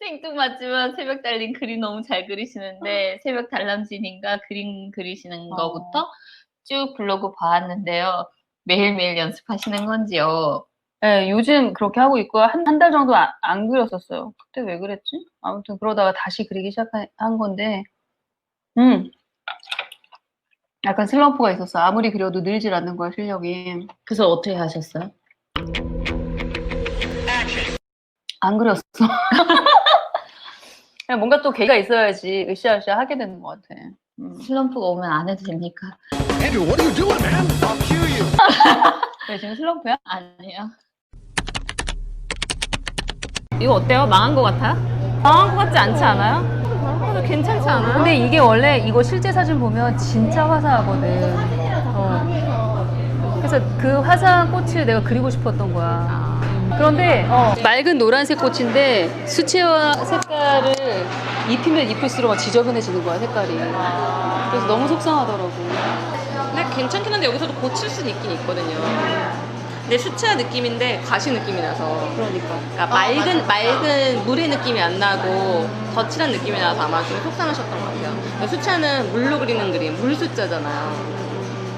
생뚱 맞지만 새벽 달린 그림 너무 잘 그리시는데 새벽 달람진인가 그림 그리시는 어. 거부터 쭉 블로그 봐왔는데요. 매일매일 연습하시는 건지요? 네, 요즘 그렇게 하고 있고 한 한 달 정도 안, 안 그렸었어요. 그때 왜 그랬지? 아무튼 그러다가 다시 그리기 시작한 한 건데, 음, 약간 슬럼프가 있었어. 아무리 그려도 늘질 않는 거야 실력이. 그래서 어떻게 하셨어요? 안 그렸어. 그냥 뭔가 또 계기가 있어야지 으쌰으쌰 하게 되는 것 같아. 음. 슬럼프가 오면 안 해도 됩니까? Andrew, what are you doing, man? I'll cue you. 왜 지금 슬럼프야? 아니요. 이거 어때요? 망한 것 같아요? 망한 것 같지 않지 않아요? 그래도 괜찮지 않아요? 근데 이게 원래 이거 실제 사진 보면 진짜 화사하거든. 어. 그래서 그 화사한 꽃을 내가 그리고 싶었던 거야. 그런데 어, 맑은 노란색 꽃인데 수채화 색깔을 입히면 입힐수록 막 지저분해지는 거야 색깔이. 그래서 너무 속상하더라고. 근데 괜찮긴 한데 여기서도 고칠 수는 있긴 있거든요. 근데 수채화 느낌인데 가시 느낌이 나서 그러니까. 그러니까 맑은 맑은 물의 느낌이 안 나고 거칠한 느낌이 나서 아마 좀 속상하셨던 것 같아요. 근데 수채는 물로 그리는 그림, 물 숫자잖아요.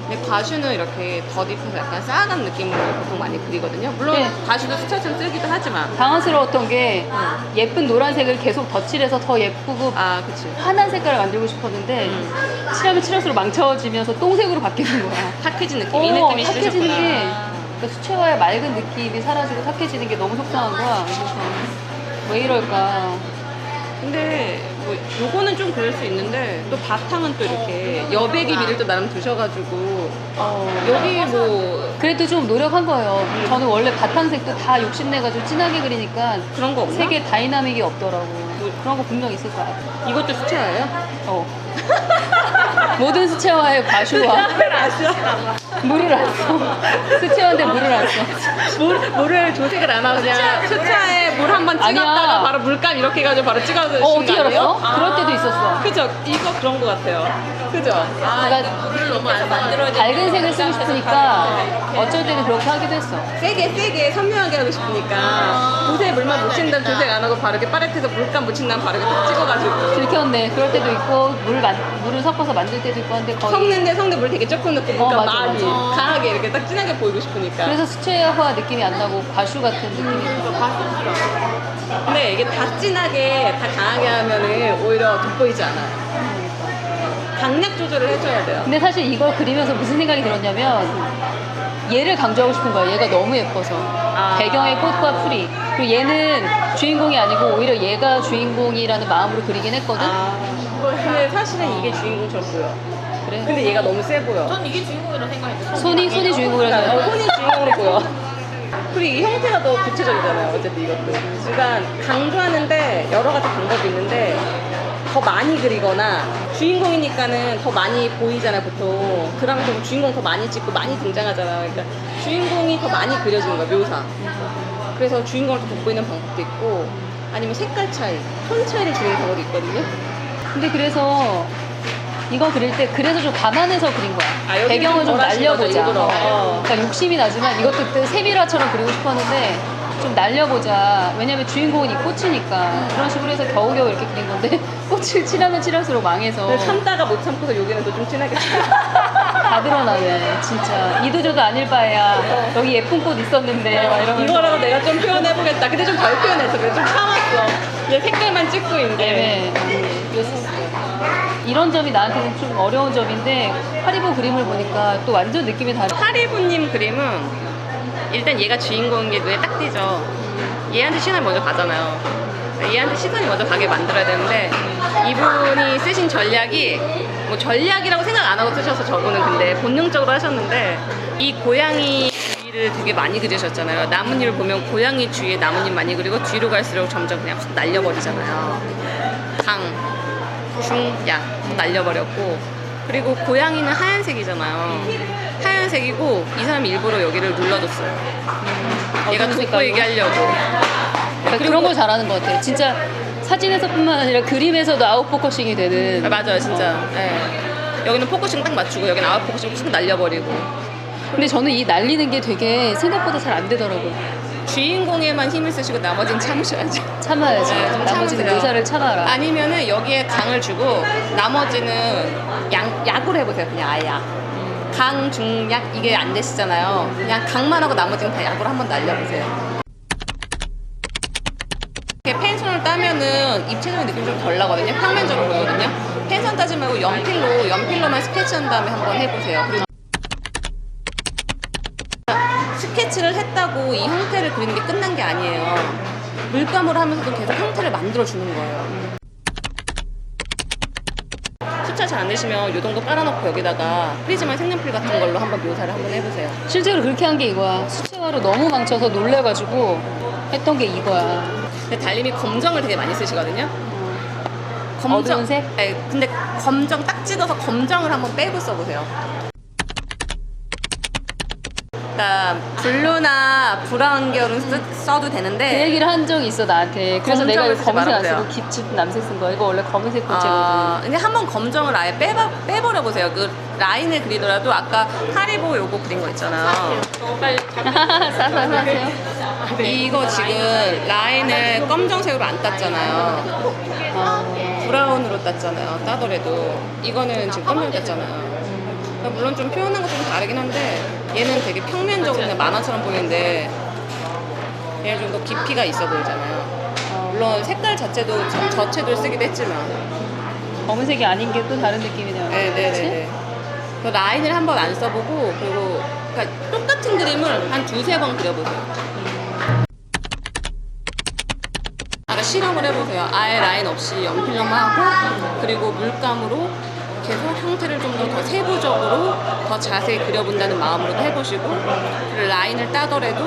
근데 과슈는 이렇게 덧입혀서 약간 싸간 느낌으로 보통 많이 그리거든요. 물론 네. 과슈도 수채처럼 쓰기도 하지만 당황스러웠던 게 예쁜 노란색을 계속 덧칠해서 더 예쁘고 아 그치 환한 색깔을 만들고 싶었는데 음. 칠하면 칠할수록 망쳐지면서 똥색으로 바뀌는 거야. 탁해진 느낌 이 어, 느낌이 탁해지는 싫으셨구나. 게 그러니까 수채화의 맑은 느낌이 사라지고 탁해지는 게 너무 속상한 거야. 그래서 왜 이럴까? 근데 뭐 요거는 좀 그럴 수 있는데 또 바탕은 또 이렇게 여백의 미를 또 나름 두셔가지고 여기 뭐 그래도 좀 노력한 거예요. 저는 원래 바탕색도 다 욕심내가지고 진하게 그리니까 그런 거 없나? 색에 다이나믹이 없더라고. 그런 거 분명 있을 거야. 이것도 수채화예요? 어. 모든 수채화의 과슈와 물을 안 써. 수채화인데 물을 안 써. 물, 물을 조색을 안 하고 그냥 수채화에 물 한 번 아니야. 찍었다가 바로 물감 이렇게 해가지고 바로 찍어서 어, 어떻게 알았어? 그럴 때도 있었어. 그죠? 이거 그런 거 같아요. 그죠? 그러니까 물을 너무 안 만들어지 밝은 색을 쓰고 싶으니까 어쩔 때는 그렇게 하기도 했어. 세게 세게 선명하게 하고 싶으니까 도색 물만 묻힌 다음 도색 안 하고 바로 이렇게 파레트에서 물감 묻힌 다음 이렇게 딱 찍어가지고 들켰네. 그럴 때도 있고 물 만, 물을 섞어서 만들 때도 있고 한데 거의 섞는데 섞는데 물 되게 조금 넣고 물감 어, 맞아, 많이 맞아. 강하게 이렇게 딱 진하게 보이고 싶으니까 그래서 수채화 느낌이 안 나고 과슈 같은 느낌이 근데 이게 다 진하게 다 강하게 하면은 오히려 돋보이지 않아요 강약 조절을 해줘야 돼요 근데 사실 이걸 그리면서 무슨 생각이 들었냐면 얘를 강조하고 싶은 거야. 얘가 너무 예뻐서. 아. 배경의 꽃과 풀이. 그리고 얘는 주인공이 아니고 오히려 얘가 주인공이라는 마음으로 그리긴 했거든. 아, 근데 사실은 이게 주인공처럼 보여 그래. 근데 얘가 너무 세 보여. 손이 손이 주인공이라서. 그러니까 어, 손이 주인공으로 보여. 그리고 이 형태가 더 구체적이잖아요 어쨌든 이것도. 그러니까 강조하는데 여러 가지 방법이 있는데 더 많이 그리거나 주인공이니까는 더 많이 보이잖아요 보통. 그러면서 뭐 주인공 더 많이 찍고 많이 등장하잖아요. 그러니까 주인공이 더 많이 그려지는 거야 묘사. 그래서 주인공을 더 돋보이는 방법도 있고 아니면 색깔 차이 톤 차이를 주는 경우도 있거든요. 근데 그래서 이거 그릴 때 그래서 좀 감안해서 그린 거야. 아, 여기는 배경을 좀덜 하신 거죠, 날려보자. 일부러. 어. 그러니까 욕심이 나지만 이것도 그 세밀화처럼 그리고 싶었는데 좀 날려보자. 왜냐면 주인공은 이 꽃이니까 그런 식으로 해서 겨우겨우 이렇게 그린 건데 꽃을 칠하면 칠할수록 망해서 참다가 못 참고서 여기는 또좀 진하게 다 드러나네. 진짜 이도저도 아닐 바에야 여기 예쁜 꽃 있었는데 막 이러면서 이거라도 내가 좀 표현해보겠다. 근데 좀 덜 표현했어. 그래서 좀 참았어. 얘 색깔만 찍고 있는데. 애매해. 그랬었어. 이런 점이 나한테는 좀 어려운 점인데 하리보 그림을 보니까 또 완전 느낌이 다르. 하리부님 그림은 일단 얘가 주인공인 게 눈에 딱 띄죠. 얘한테 시선이 먼저 가잖아요. 얘한테 시선이 먼저 가게 만들어야 되는데 이분이 쓰신 전략이 뭐 전략이라고 생각 안 하고 쓰셔서 저분은 근데 본능적으로 하셨는데 이 고양이 주위를 되게 많이 그리셨잖아요. 나뭇잎을 보면 고양이 주위에 나뭇잎 많이 그리고 뒤로 갈수록 점점 그냥 확 날려버리잖아요. 강, 중, 야 날려버렸고 그리고 고양이는 하얀색이잖아요. 하얀색이고 이 사람이 일부러 여기를 눌러줬어요. 얘가 어떤 돋보 색깔로? 이게 하려고. 그러니까 그런 걸 잘하는 것 같아. 진짜 사진에서뿐만 아니라 그림에서도 아웃 포커싱이 되는. 아, 맞아요, 진짜. 예. 여기는 포커싱 딱 맞추고 여기는 아웃 포커싱 쭉 날려버리고. 근데 저는 이 날리는 게 되게 생각보다 잘 안 되더라고요. 주인공에만 힘을 쓰시고 나머지는 참으셔야죠. 참아야지. 네, 좀 나머지는 참으세요. 묘사를 참아라. 아니면은 여기에 강을 주고 나머지는 양, 약으로 해보세요. 그냥 아예 약. 강, 중, 약 이게 안 되시잖아요. 그냥 강만 하고 나머지는 다 약으로 한번 날려보세요. 이렇게 펜션을 따면은 입체적인 느낌이 좀 덜 나거든요. 평면적으로 보이거든요. 펜션 따지 말고 연필로, 연필로만 스케치한 다음에 한번 해보세요. 그리고 스케치를 했다고 이 형태를 그리는 게 끝난 게 아니에요. 물감으로 하면서도 계속 형태를 만들어주는 거예요. 숫자 잘 안 되시면 요 정도 깔아놓고 여기다가 프리즈마 색연필 같은 걸로 한번 묘사를 한번 해보세요. 실제로 그렇게 한 게 이거야. 수채화로 너무 망쳐서 놀래가지고 했던 게 이거야. 근데 달님이 검정을 되게 많이 쓰시거든요. 어두운 색? 네, 근데 검정 딱 찍어서 검정을 한번 빼고 써보세요. 그러니까 블루나 브라운 계열은 쓰- 써도 그 되는데 얘기를 한 적이 있어 나한테. 그래서 검정을 내가 이거 쓰지 검은색 안. 쓰고 깊은 남색 쓴 거야. 이거 원래 검은색 꽃이거든. 아, 근데 한번 검정을 아예 빼버, 빼버려 보세요. 그 라인을 그리더라도 아까 하리보 요거 그린 거 있잖아요. 싸서 사세요. 이거 지금 라인을 검정색으로 안 땄잖아요. 어, 브라운으로 땄잖아요. 따더라도 이거는 지금 검정 땄잖아요. 그러니까 물론 좀 표현한 것도 좀 다르긴 한데 얘는 되게 평면적으로 그냥 만화처럼 보이는데 얘는 좀 더 깊이가 있어 보이잖아요. 물론 색깔 자체도 저, 저체도 쓰기도 했지만 검은색이 아닌 게 또 다른 느낌이네요. 네네네. 그 라인을 한번 안 써보고 그리고 그러니까 똑같은 그림을 한 두세 번 그려보세요. 아까 실험을 해보세요. 아예 라인 없이 연필로만 하고 그리고 물감으로 계속 형태를 좀 더 더 세부적으로 더 자세히 그려본다는 마음으로도 해보시고 라인을 따더라도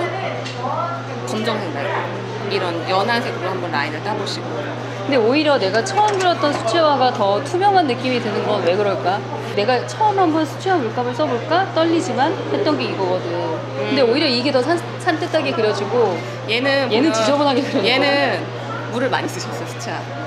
검정색 말고 이런 연한 색으로 한번 라인을 따보시고 근데 오히려 내가 처음 그렸던 수채화가 더 투명한 느낌이 드는 건 왜 그럴까? 내가 처음 한번 수채화 물감을 써볼까? 떨리지만 했던 게 이거거든. 근데 오히려 이게 더 산, 산뜻하게 그려지고 얘는 얘는 지저분하게 그려져. 얘는 물을 많이 쓰셨어요, 수차. 어,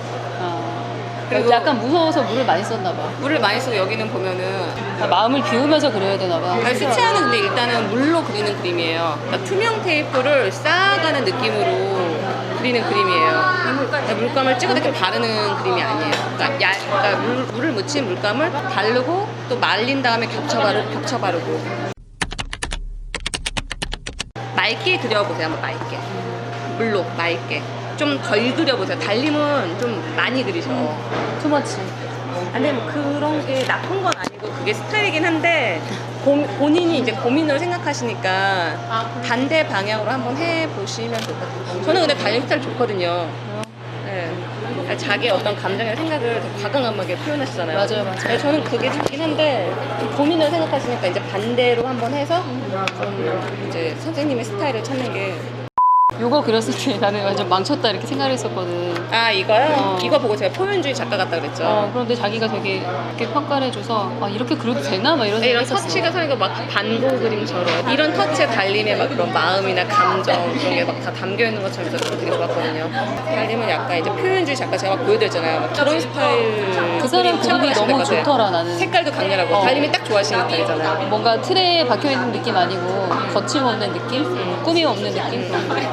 그리고- 약간 무서워서 물을 많이 썼나 봐. 물을 많이 쓰고 여기는 보면은 아, 마음을 비우면서 그려야 되나 봐. 아니, 수채화는 근데 일단은 물로 그리는 그림이에요. 그러니까 투명 테이프를 쌓아가는 느낌으로 그리는 그림이에요. 그러니까 물감을 찍어서 이렇게 바르는 그림이 아니에요. 그러니까, 야, 그러니까 물, 물을 묻힌 물감을 바르고 또 말린 다음에 겹쳐 바르고 겹쳐 바르고 맑게 그려보세요. 한번 맑게. 물로 맑게. 좀 덜 그려보세요. 달님은 좀 많이 그리셔. 투머치. 근데 뭐 그런 게 나쁜 건 아니고 그게 스타일이긴 한데 고- 본인이 이제 고민으로 생각하시니까 반대 방향으로 한번 해보시면 좋을 것 같아요. 저는 근데 달님 스타일 좋거든요. 네. 자기의 어떤 감정이나 생각을 되게 과감하게 표현하시잖아요. 맞아요, 맞아요. 네, 저는 그게 좋긴 한데 좀 고민을 생각하시니까 이제 반대로 한번 해서 좀 이제 선생님의 스타일을 찾는 게 요거 그렸을 때 나는 완전 망쳤다 이렇게 생각을 했었거든. 아 이거요? 어. 이거 보고 제가 표현주의 작가 같다 그랬죠. 어, 그런데 자기가 되게 이렇게 평가를 해줘서 아, 이렇게 그려도 되나? 막 이런 네, 이런 생각했었어. 터치가 서니까 막 반고 그림처럼 이런 터치에 달림의 막 그런 마음이나 감정 그런 게 막 다 담겨 있는 것처럼 저도 되게 좋았거든요. 달림은 약간 이제 표현주의 작가 제가 막 보여드렸잖아요. 막 그런 스타일 그 사람 그림 그림이 너무 것 같아요. 좋더라 나는. 색깔도 강렬하고 어. 달림이 딱 좋아하시는 스타일이잖아요. 뭔가 틀에 박혀있는 느낌 아니고 거침없는 느낌? 꾸밈 없는 느낌?